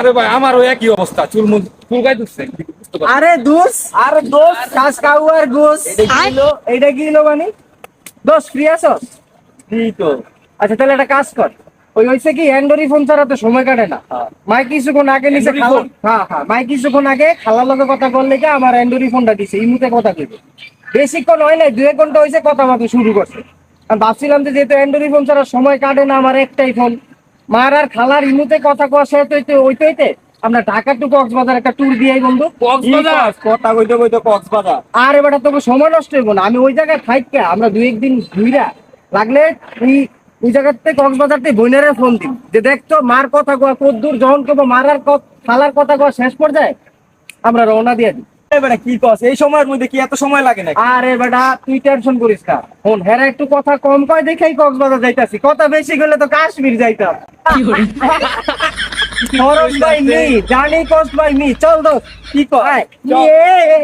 আরে ভাই আমারও একই অবস্থা। চুল মুল চুল গাই দিচ্ছে আরে দোস আরে দোস কাজ কাউয়ার গোস। কিলো এইটা কিলো মানে ফ্রি ফ্রি তো। আচ্ছা তাহলে একটা কাজ কর। ওই হইছে কি অ্যান্ড্রয়েড ফোন ছাড়া তো সময় কাটে না। মাই কিছুক্ষণ আগে নিচে খালা হ্যাঁ হ্যাঁ। মাই কিছুক্ষণ আগে খালার লগে কথা বললে কি আমার অ্যান্ড্রয়েড ফোনটা দিছে। ইমুতে কথা কইবে। বেশিক্ষণ হয় নাই দুই এক ঘণ্টা হয়েছে কথা বলতে শুরু করছে। আমি ভাবছিলাম যে যেহেতু অ্যান্ড্রয়েড ফোন ছাড়া সময় কাটে না আমার একটাই ফোন। মার আর খালার ইমুতে কথা কওয়া হইতে হইতে আমরা ঢাকা টু কক্সবাজার একটা ট্যুর দিয়ে বন্ধু। কক্সবাজার? কথা কইতে কইতে কক্সবাজার। আর এবারে তোকে সময় নষ্ট হইব না। আমি ওই জায়গায় থাইকা আমরা দুই একদিন ঘুইরা লাগলে তুই ওই জায়গাতে কক্সবাজারতে বইনারে ফোন দিন যে দেখতো মার কথা কোয়া কদ্দূর যখন কেবো মারার খালার কথা কোয়া শেষ পর্যায়ে আমরা রওনা দিয়ে দিই কি কস? এই সময়ের মধ্যে কি এত সময় লাগে নাকি? আরে বেটা তুই টেনশন করিস না। ফোন হ্যাঁ একটু কথা কম কয় দেখেই কক্সবাজার যাইতাছি। কথা বেশি গেলে তো কাশ্মীর যাইতাম। খরচ বাই মি জানি কষ্ট বাই মি। চল দোস্ত কি। ইয়ে।